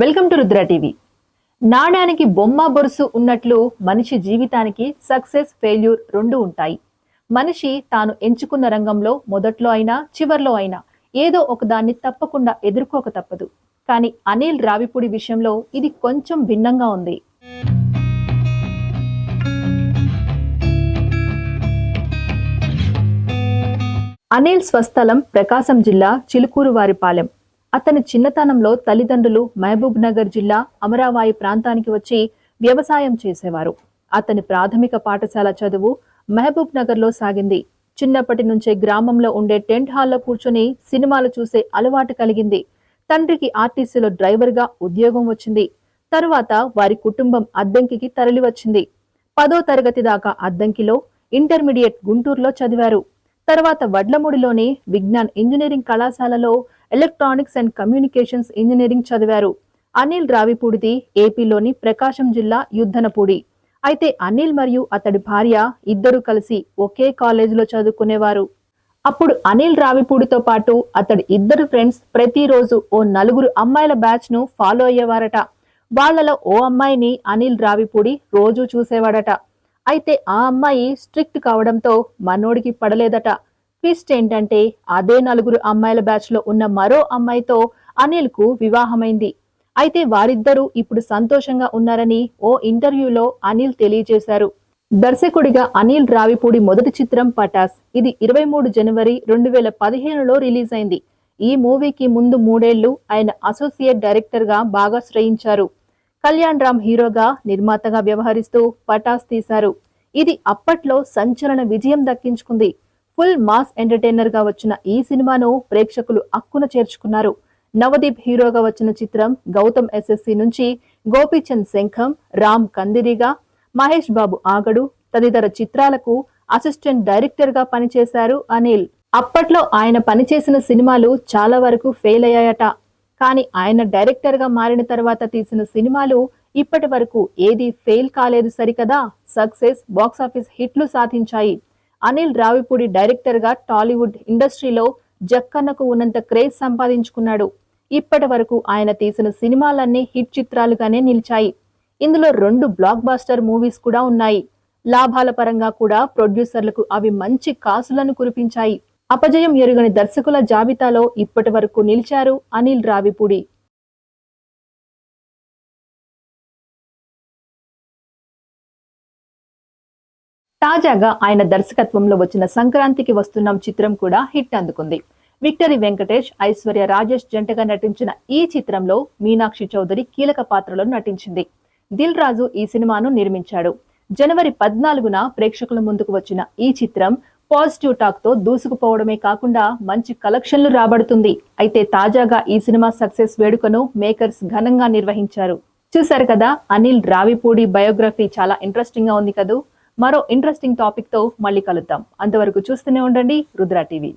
Welcome to Rudra TV. నాణ్యానికి బొమ్మ బొరుసు ఉన్నట్లు మనిషి జీవితానికి సక్సెస్ ఫెయిల్యూర్ రెండు ఉంటాయి. మనిషి తాను ఎంచుకున్న రంగంలో మొదట్లో అయినా చివర్లో అయినా ఏదో ఒక దాన్ని తప్పకుండా ఎదుర్కోక తప్పదు. కానీ అనిల్ రావిపూడి విషయంలో ఇది కొంచెం భిన్నంగా ఉంది. అనిల్ స్వస్థలం ప్రకాశం జిల్లా చిలుకూరు వారిపాలెం. అతని చిన్నతనంలో తల్లిదండ్రులు మహబూబ్ నగర్ జిల్లా అమరావాయి ప్రాంతానికి వచ్చి వ్యవసాయం చేసేవారు. అతని ప్రాథమిక పాఠశాల చదువు మహబూబ్ నగర్లో సాగింది. చిన్నప్పటి నుంచే గ్రామంలో ఉండే టెంట్ హాల్లో కూర్చొని సినిమాలు చూసే అలవాటు కలిగింది. తండ్రికి ఆర్టీసీలో డ్రైవర్గా ఉద్యోగం వచ్చింది. తరువాత వారి కుటుంబం అద్దంకికి తరలి వచ్చింది. పదో తరగతి దాకా అద్దంకిలో ఇంటర్మీడియట్ గుంటూరులో చదివారు. తర్వాత వడ్లమూడిలోని విజ్ఞాన్ ఇంజనీరింగ్ కళాశాలలో ఎలక్ట్రానిక్స్ అండ్ కమ్యూనికేషన్స్ ఇంజనీరింగ్ చదివారు. అనిల్ రావిపూడిది ఏపీలోని ప్రకాశం జిల్లా యుద్ధనపూడి. అయితే అనిల్ మరియు అతడి భార్య ఇద్దరు కలిసి ఒకే కాలేజీలో చదువుకునేవారు. అప్పుడు అనిల్ రావిపూడితో పాటు అతడి ఇద్దరు ఫ్రెండ్స్ ప్రతిరోజు ఓ నలుగురు అమ్మాయిల బ్యాచ్ను ఫాలో అయ్యేవారట. వాళ్ళలో ఓ అమ్మాయిని అనిల్ రావిపూడి రోజూ చూసేవాడట. అయితే ఆ అమ్మాయి స్ట్రిక్ట్ కావడంతో మనోడికి పడలేదట. ట్విస్ట్ ఏంటంటే అదే నలుగురు అమ్మాయిల బ్యాచ్లో ఉన్న మరో అమ్మాయితో అనిల్కు వివాహమైంది. అయితే వారిద్దరూ ఇప్పుడు సంతోషంగా ఉన్నారని ఓ ఇంటర్వ్యూలో అనిల్ తెలియజేశారు. దర్శకుడిగా అనిల్ రావిపూడి మొదటి చిత్రం పటాస్. ఇది ఇరవై మూడు జనవరి రెండు వేల పదిహేనులో రిలీజ్ అయింది ఈ మూవీకి ముందు మూడేళ్ళు ఆయన అసోసియేట్ డైరెక్టర్గా బాగా శ్రయించారు. కళ్యాణ్ రామ్ హీరోగా నిర్మాతగా వ్యవహరిస్తూ పటాస్ తీశారు. ఇది అప్పట్లో సంచలన విజయం దక్కించుకుంది. ఫుల్ మాస్ ఎంటర్టైనర్గా వచ్చిన ఈ సినిమాను ప్రేక్షకులు అక్కున చేర్చుకున్నారు. నవదీప్ హీరోగా వచ్చిన చిత్రం గౌతమ్ ఎస్ఎస్సి నుంచి గోపీచంద్ శంఖం రామ్ కందిరిగా మహేష్ బాబు ఆగడు తదితర చిత్రాలకు అసిస్టెంట్ డైరెక్టర్గా పనిచేశారు అనిల్. అప్పట్లో ఆయన పనిచేసిన సినిమాలు చాలా వరకు ఫెయిల్ అయ్యాయట. కానీ ఆయన డైరెక్టర్గా మారిన తర్వాత తీసిన సినిమాలు ఇప్పటి వరకు ఏది ఫెయిల్ కాలేదు సరికదా సక్సెస్ బాక్సాఫీస్ హిట్లు సాధించాయి. అనిల్ రావిపూడి డైరెక్టర్గా టాలీవుడ్ ఇండస్ట్రీలో జక్కన్నకు ఉన్నంత క్రేజ్ సంపాదించుకున్నాడు. ఇప్పటి వరకు ఆయన తీసిన సినిమాలన్నీ హిట్ చిత్రాలుగానే నిలిచాయి. ఇందులో రెండు బ్లాక్ బాస్టర్ మూవీస్ కూడా ఉన్నాయి. లాభాల పరంగా కూడా ప్రొడ్యూసర్లకు అవి మంచి కాసులను కురిపించాయి. అపజయం ఎరుగని దర్శకుల జాబితాలో ఇప్పటి వరకు నిలిచారు అనిల్ రావిపూడి. తాజాగా ఆయన దర్శకత్వంలో వచ్చిన సంక్రాంతికి వస్తున్నాం చిత్రం కూడా హిట్ అందుకుంది. విక్టరీ వెంకటేష్ ఐశ్వర్య రాజేష్ జంటగా నటించిన ఈ చిత్రంలో మీనాక్షి చౌదరి కీలక పాత్రలో నటించింది. దిల్ రాజు ఈ సినిమాను నిర్మించాడు. జనవరి పద్నాలుగున ప్రేక్షకుల ముందుకు వచ్చిన ఈ చిత్రం పాజిటివ్ టాక్తో దూసుకుపోవడమే కాకుండా మంచి కలెక్షన్లు రాబడుతుంది. అయితే తాజాగా ఈ సినిమా సక్సెస్ వేడుకను మేకర్స్ ఘనంగా నిర్వహించారు. చూశారు కదా అనిల్ రావిపూడి బయోగ్రఫీ చాలా ఇంట్రెస్టింగ్గా ఉంది కదూ? మరో ఇంట్రెస్టింగ్ టాపిక్తో మళ్ళీ కలుద్దాం. అంతవరకు చూస్తూనే ఉండండి. రుద్రా టీవీ.